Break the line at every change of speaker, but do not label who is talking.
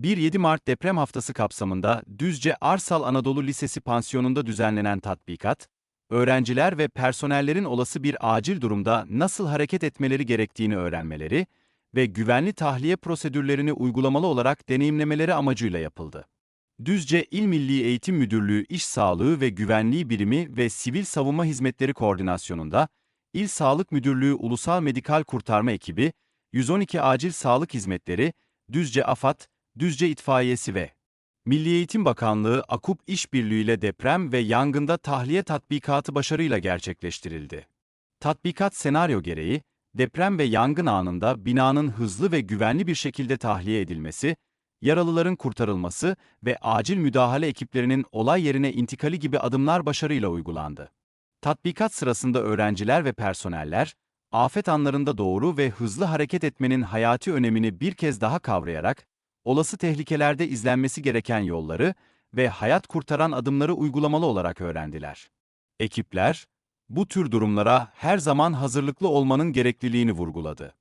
1-7 Mart deprem haftası kapsamında Düzce Arsal Anadolu Lisesi pansiyonunda düzenlenen tatbikat, öğrenciler ve personellerin olası bir acil durumda nasıl hareket etmeleri gerektiğini öğrenmeleri ve güvenli tahliye prosedürlerini uygulamalı olarak deneyimlemeleri amacıyla yapıldı. Düzce İl Milli Eğitim Müdürlüğü İş Sağlığı ve Güvenliği Birimi ve Sivil Savunma Hizmetleri Koordinasyonunda, İl Sağlık Müdürlüğü Ulusal Medikal Kurtarma Ekibi, 112 Acil Sağlık Hizmetleri, Düzce AFAD, Düzce İtfaiyesi ve Milli Eğitim Bakanlığı AKUP işbirliğiyle deprem ve yangında tahliye tatbikatı başarıyla gerçekleştirildi. Tatbikat senaryo gereği, deprem ve yangın anında binanın hızlı ve güvenli bir şekilde tahliye edilmesi, yaralıların kurtarılması ve acil müdahale ekiplerinin olay yerine intikali gibi adımlar başarıyla uygulandı. Tatbikat sırasında öğrenciler ve personeller, afet anlarında doğru ve hızlı hareket etmenin hayati önemini bir kez daha kavrayarak, olası tehlikelerde izlenmesi gereken yolları ve hayat kurtaran adımları uygulamalı olarak öğrendiler. Ekipler, bu tür durumlara her zaman hazırlıklı olmanın gerekliliğini vurguladı.